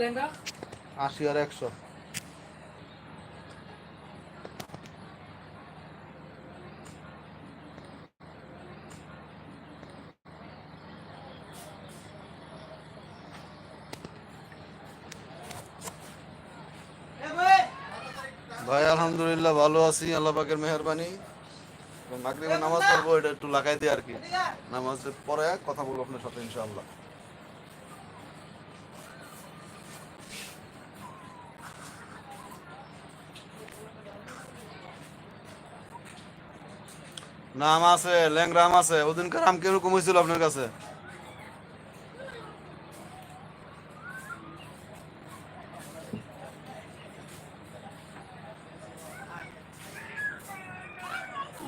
লেহেঙ্গা আশি আর একশো। ভাই আলহামদুলিল্লাহ ভালো আছি আল্লাহ পাকের মেহরবানি। মাগরিবের নামাজ পড়ব এটা একটু লাগাই দিই আর কি। নামাজের পরে কথা বলব আপনার সাথে ইনশাআল্লাহ। নাম আছে ল্যাংরাম আছে। ওদিনকার আম কীরকম হয়েছিল আপনার কাছে?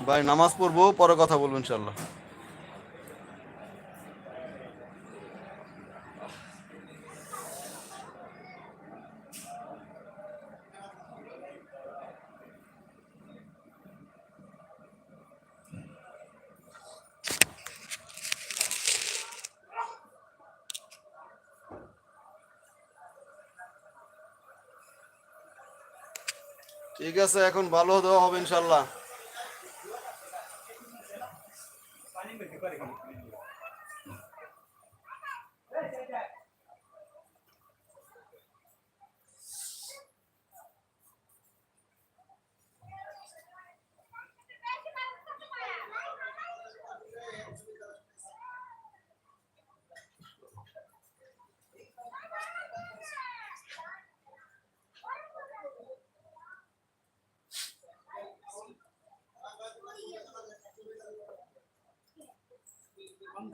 ভাই, নামাজ পড়ব, পরে কথা বলব ইনশাল্লাহ। ঠিক আছে এখন ভালো দেওয়া হবে ইনশাল্লাহ।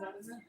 Ramazan'ı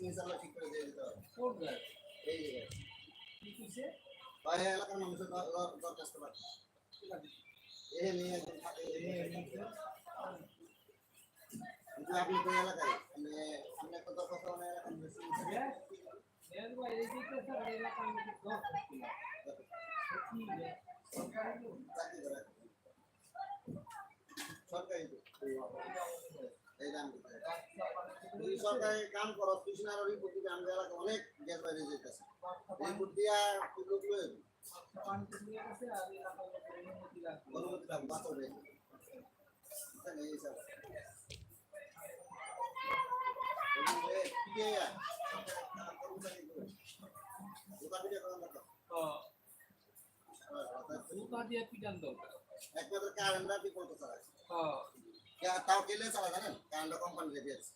সিগনেচার ঠিক করে দিয়ে দিতে হবে কোন এই কি কিসে বাইরে এলাকার দর- দরখাস্ত পাঠায় এ নিয়ে এ নিয়ে মানে মানে সরকারি দিতে হয়। যদি সরকারি কাম করো কৃষ্ণার রিপোর্ট দিবে আমাদের এলাকায় অনেক গ্যাস বাইরে যেতেছে রিপোর্ট দিয়া লোক লয়ে অনুমতি লাগবে। পিটান দরকার একমাত্র কারেন্টটা বিকল্প চালায়। তাও কেলে চালায় জানেন? কারেন্টটা কোম্পানি দিয়ে দিয়েছে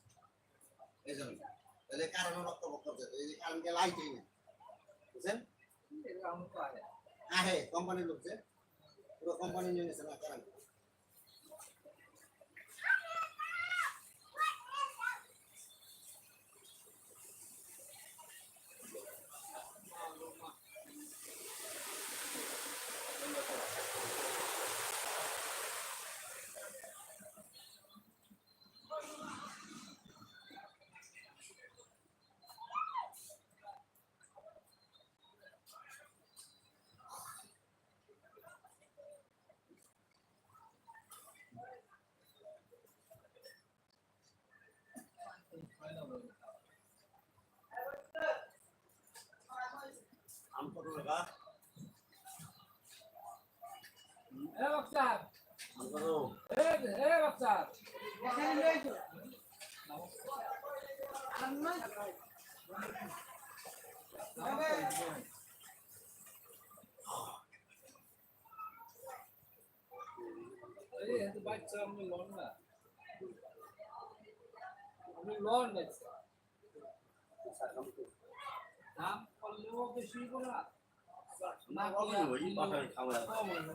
এই জন্য। তাহলে কারেন্টও রক্ত বক্ত করছে এই যে কারেন্টকে লাইটেই নেই। বুঝছেন? এগুলো আমি তো আগে। আহে কোম্পানির লোক যে পুরো কোম্পানি নিয়ে না কারেন্ট এ বাচ্চার আম কত এ এ বাচ্চার এখানে এই বাচ্চা আমি লন না আমি লন বাচ্চা দাম করলেও বেশি করে না। না কবে ওই বাসায় খাওয়া কম হলো।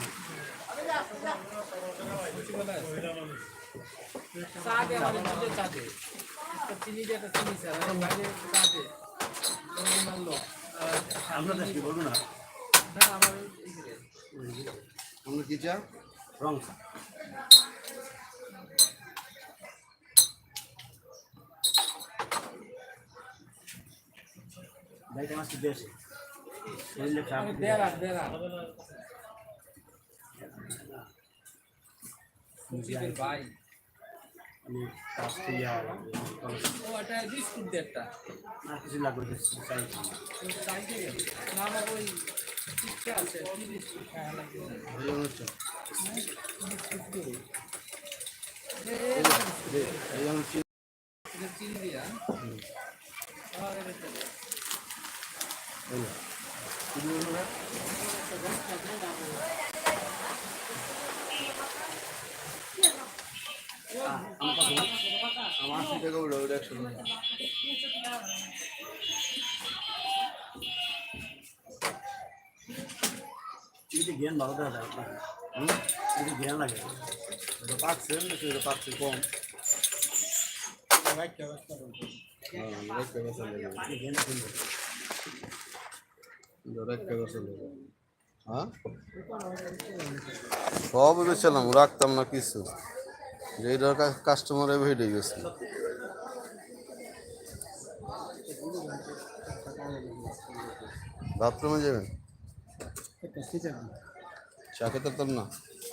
আমাদের দুধে চা বাইরে চা দে ওই মানলো আমরা দেশকে বলব না না আমার এই যে আমরা কি চা রং ভাইটা মাছ দেশে এই লেখা আমি দেড়া দেড়া মুর্শিদের ভাই আমি কাজ ও বিস্কুট দে একটা আর কিছু লাগবে চাই না ওই ইচ্ছা আছে কি বিস্কুট খাওয়া লাগবে না হচ্ছে বিস্কুট দেবো এই হচ্ছে এটা চিনি দিয়া আর এটা দেবো। আমার আশি টাকা ওটা ওটা একশো জ্ঞান ভালো দেওয়া যায় কিন্তু জ্ঞান লাগে। এটা পাকছে পাকছে কম হ্যাঁ, রাখতে গেছে লেগে। জ্ঞান কিনবে এটা রাখতে গেছে হ্যাঁ? সব বেছিলাম রাখতাম না কিছু। যেটা কাস্টমার হেঁটে গেছে। বাথরুমে যাবেন? চা খেতে না।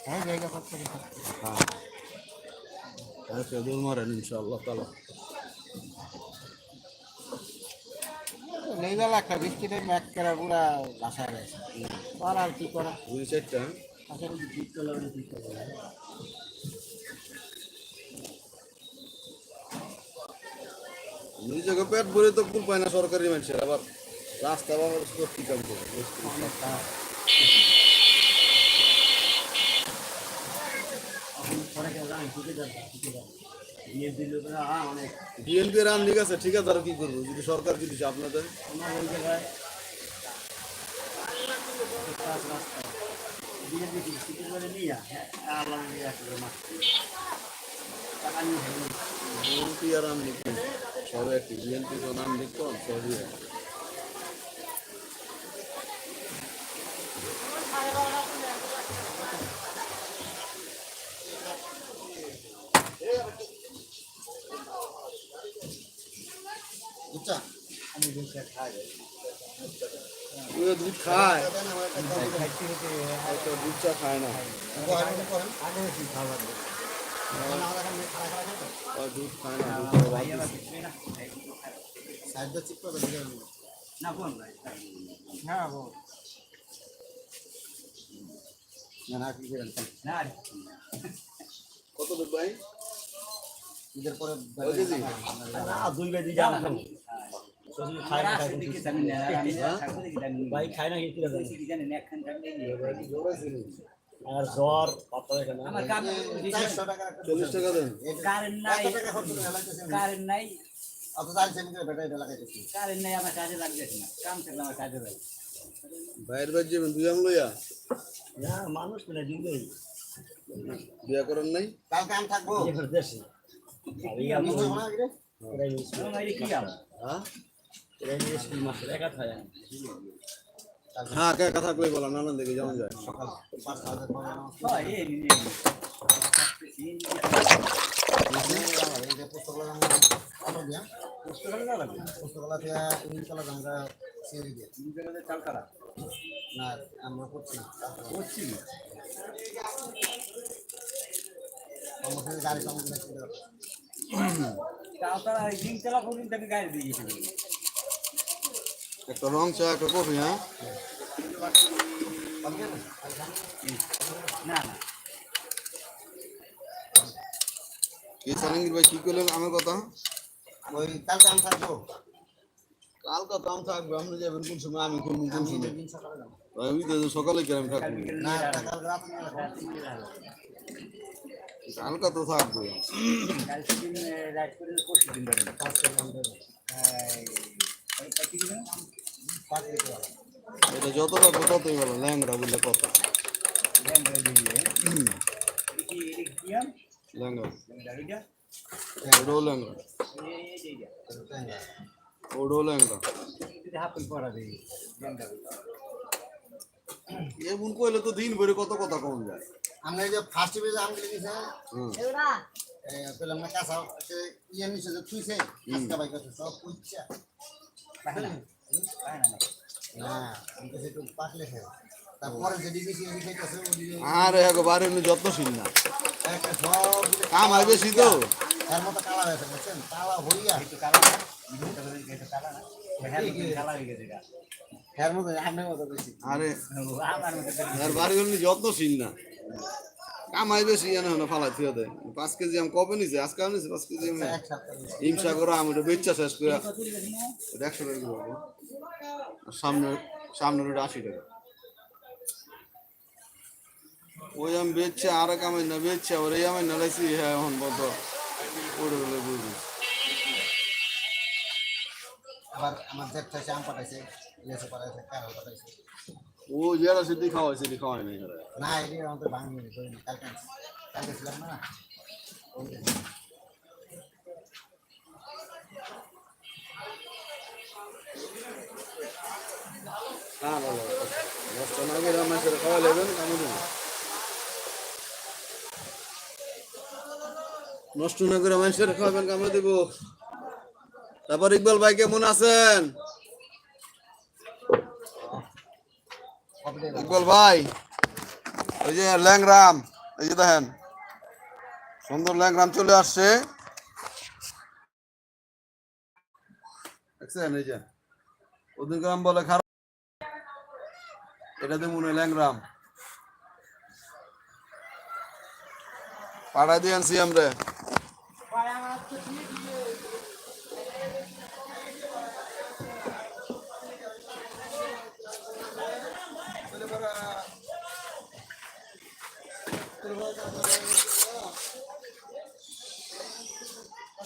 হ্যাঁ হ্যাঁ। দৌড় মারেন ইনশাআল্লাহ তালা নেইবেলা একটা বৃষ্টিতে ম্যাক করা পুরা বাসায় রয়েছে আর আর কি করা? দুই চারটা। আসলে ঠিক করলে ঠিক করলে নিজেকে পেট ভরে তো কুল পায় না সরকারি মানুষের, আবার রাস্তা আবার কি কাম করে? বিএনপি রান ঠিক আছে ঠিক আছে, আর কি করব? যদি সরকার দিচ্ছে আপনাদের আর আম সব একই বিএনপি নাম লিখুন সবই দুধ খায় একটা দুধ চা খায় না ও দুধ খায় না দুধ খাওয়া ভাই না সাইড দিয়ে চিপ করে দিলেন। না কোন ভাই না বো না, না, কি করেন? না কত দুধ ভাই ঈদের পরে না দুই বেদি যাও না খাই না ভাই খাই না কি আর জ্বর পাতা এখানে চারশো টাকা একটা চল্লিশ টাকা দেন। কারেন্ট নাই। কারেন্ট নাই। অত চার সেমি করে ব্যাটারিটা লাগাইতেছি। কারেন্ট নাই আমার কাজে লাগতেছে না। কাম থাকলে আমার কাজে লাগে ভাইয়ের বাড়ি যাবেন দুই আম লইয়া। না মানুষ বিয়া করেন নাই? থাকব। দেশে। আর এই আমি কি আম হ্যাঁ? স্কুল মাস্টার একা হ্যাঁ কে কথা কই বলা নানান দিকে যেমন যায় নি আমরা করছি না। করছি গাড়ি করো চালা করুন তাকে গাড়ি দিয়ে গেছিল একটা রং চা একটা কফি হ্যাঁ? কি সালেঙ্গির ভাই কি করলেন? আমার কথা? ওই কালকে আমি থাকব। কালকা তো আমি থাকব আপনি যাবেন কোন সময়? আমি কোন কোন সময়? আমি তো সকালে কেন থাকব? না কালকে রাত নিয়ে তো থাকব। দিন রাইড করে পরশু দিন ধরে পাঁচ থেকে আমি দেবো। পাঁচ থেকে যাব। এটা যত রাখব ততই ভালো ল্যাংরা বললে কথা কি কি আম ল্যাংরা গাড়িটা ওটাও ল্যাংরা ওটাও ল্যাংরা হাফল পড়া দেই গেন্দা এমন কইলে তো দিন ভরে কত কথা কম যায়। আমরা এই যে ফার্স্ট পেজে আম হুম। পেলাম না কাঁচা ইয়ে নিচে যে থুইছে কাঁচা বাইক সব পুইছা। পায় না পায় না না তো একটু পাকলে খাই তারপরে যে ডিবিসি খাইতেছে ওদিকে আর একবারে এমনি যত্নশীল না। কাম হয় বেশি তো। এর মতো কালা হয়েছে বুঝছেন? কালা হইয়া না আরে যত্নশীল না। কামাই বেশি এনে হনে ফালাই থুয়ে দেয়। পাঁচ কেজি আম কবে নিছে? আজকে আনিছে পাঁচ কেজি আমি এক সপ্তাহ হিমসা করে আমি ওটা বেচা শেষ করে একশো টাকা। সামনে সামনের ওটা আশি টাকা। ওই আমি বেচছে আর কামাই না বেচছে আবার এই আমি নালাইছি হ্যাঁ এখন বলতো ওটা বলে বুঝি। আবার আমার সে আম পাঠাইছে ইয়েছে পাঠাইছে কারও পাঠাইছে। ও যেটা সেটি খাওয়াই সেটি খাওয়াই নাই। না এটি আমাদের ভাঙি কালকে। কালকে ছিলাম না। হ্যাঁ বাবা দশটা না গেলে আমার সেটা খাওয়া নেবেন আমি দেবো নষ্ট না করে মানুষের খাওয়াবেন কামড়ে দেবো তারপর ইকবাল ভাই কেমন আছেন কবে দেবে? ইকবাল ভাই ওই যে ল্যাংরাম, এই যে দেখেন, সুন্দর ল্যাংরাম চলে আসছে। বলে খারাপ। মনে হয় ল্যাংরাম। পাড়ায় দিয়ে আনছি আমরা।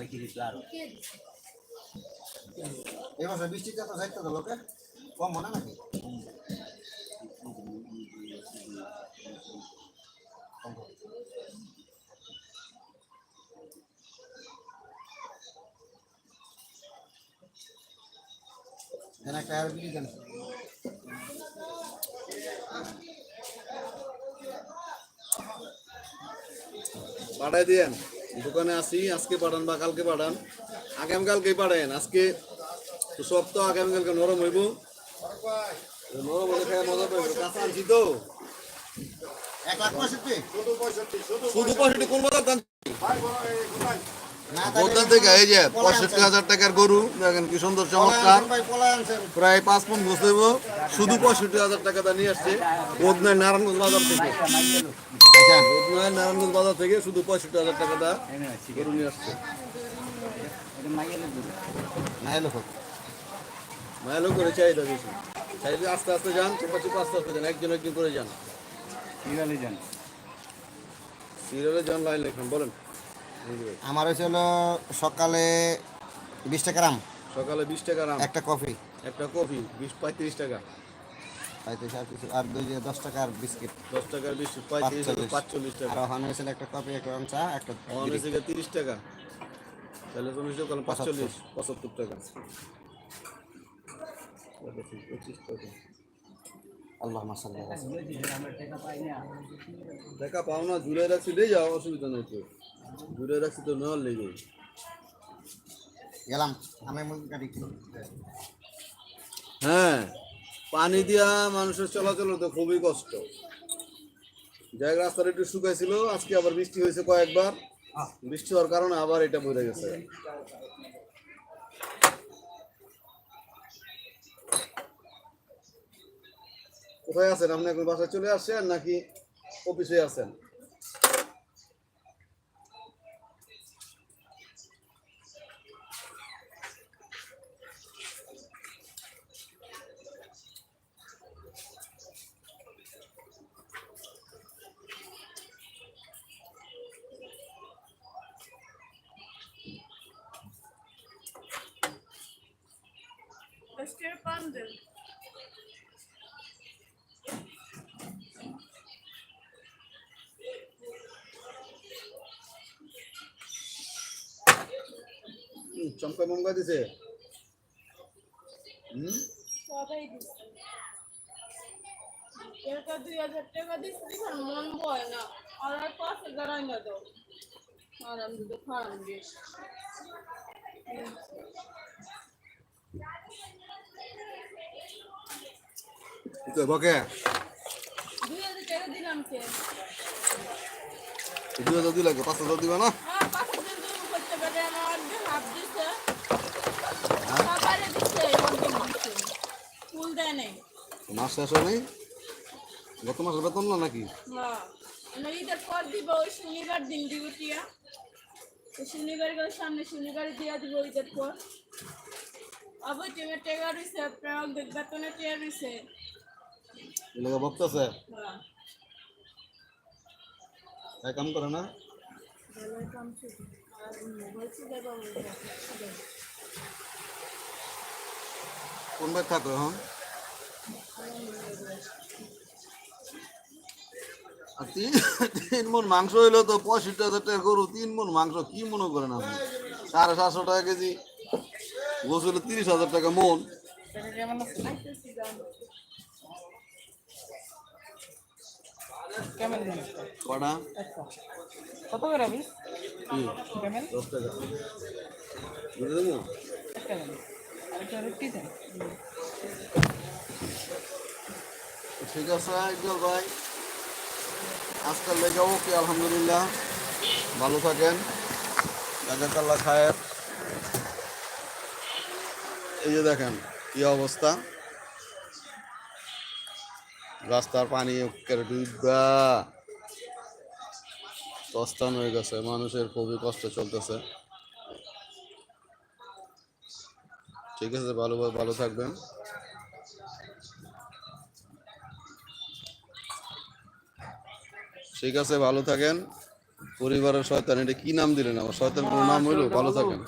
রেখে দিছিল আর এই বছর বৃষ্টিতে তো যাইতে তো লোকে কম মনে নাকি দেন একটা আর বিলি দেন পাঠাই দিয়েন। দোকানে আসি আজকে পাঠান বা কালকে পাঠান। আগামীকালকেই পাঠান আজকে সব তো আগামীকালকে নরম হইব। নরম হলে খাই মজা পাইব। কাঁচা আনছি তো। এক লাখ শুধু পঁয়ষট্টি কোন বাজার বোতল থেকে এই যে পঁয়ষট্টি হাজার টাকার গরু দেখেন কি সুন্দর চমৎকার। প্রায় পাঁচ পন বসে দেবো শুধু পঁয়ষট্টি হাজার টাকা দা নিয়ে আসছে ওদনায় নারায়ণগঞ্জ বাজার থেকে। ওদনায় নারায়ণগঞ্জ বাজার থেকে শুধু পঁয়ষট্টি হাজার টাকা দা গরু নিয়ে আসছে। মায়ালো করে চাহিদা বেশি চাইলে আস্তে আস্তে যান চুপা চুপা আস্তে আস্তে যান একজন একজন করে যান। কীভাবে জান সিরিয়ালে যান লাইন লেখেন বলেন। আমার হয়েছে হলো সকালে বিশ টাকা রাম। সকালে বিশ টাকা রাম। একটা কফি। একটা কফি বিশ পঁয়ত্রিশ টাকা। পঁয়ত্রিশ আর কিছু আর দুই দশ টাকার বিস্কিট। দশ টাকার বিস্কুট পঁয়ত্রিশ টাকা পাঁচচল্লিশ। টাকা। আর হয়েছিল একটা কফি একটা রং চা একটা থেকে তিরিশ টাকা। তাহলে তুমি হিসাব করো পাঁচচল্লিশ পঁচাত্তর টাকা। পঁচিশ টাকা আল্লাহ মাসাল্লাহ দেখা পাও না জুড়ে রাখছি দিয়ে যাও অসুবিধা নেই তো। জুড়ে রাখছি তো নেওয়ার লেগে। গেলাম আমি হ্যাঁ। পানি দিয়া মানুষের চলাচল তো খুবই কষ্ট। জায়গা রাস্তাটা একটু শুকাইছিল, আজকে আবার বৃষ্টি হয়েছে কয়েকবার। বৃষ্টি হওয়ার কারণে আবার এটা বোঝা গেছে। কোথায় আছেন আপনি এখন, বাসায় চলে আসছেন নাকি অফিসে আছেন? চমকা মমকা দিছে? হুম? সবাই দিচ্ছে টাকা দুই হাজার টাকা দিচ্ছি আর মন বয় না। আর আর পাঁচ হাজার আইনা দাও। আর আমি খাওয়ান দিয়ে কি কই বকে? দুই হাজার টাকা দিলাম কে? দুই হাজার দিলে পাঁচ হাজার দিবা না আর পাঁচ হাজার দুটো করতে পারে আমার হাফ দিচ্ছে সবাই দিচ্ছে অর্ধেক দিচ্ছে ফুল দেয় নাই। মাস শেষ হয় নাই? গত মাসের বেতন না নাকি? না ঈদের পর দিব ওই শনিবার দিন দিব টিয়া। ওই শনিবার করে সামনে শনিবার দিয়া দিব ঈদের পর। আবার টিমের টেকা রয়েছে আপনার বেতনে টিয়া রয়েছে কাম করে না? কাম শুধু। আর মোবাইল বা কোন ভাই থাকো এখন? আর তিন তিন মন মাংস হইল তো পঁয়ষট্টি হাজার টাকা গরু তিন মন মাংস কি মনে করেন আপনি? সাড়ে সাতশো টাকা কেজি গোস হলো তিরিশ হাজার টাকা মন। কেমন কটা? কত করে দশ টাকা। ঠিক আছে ইকবাল ভাই। আজকাল লেগে ওকে আলহামদুলিল্লাহ। ভালো থাকেন। জাজাকাল্লা খায়ের। এই যে দেখেন, কি অবস্থা? রাস্তার পানি ডুববা। তস্তান হয়ে গেছে। মানুষের খুবই কষ্ট চলতেছে। ঠিক আছে ভালো ভালো থাকবেন। ঠিক আছে ভালো থাকেন। পরিবারের শয়তান এটা কি নাম দিলেন আমার শয়তান কোনো নাম হইল? ভালো থাকেন।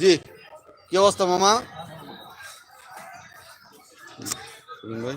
জি কি অবস্থা মামা? ভাই?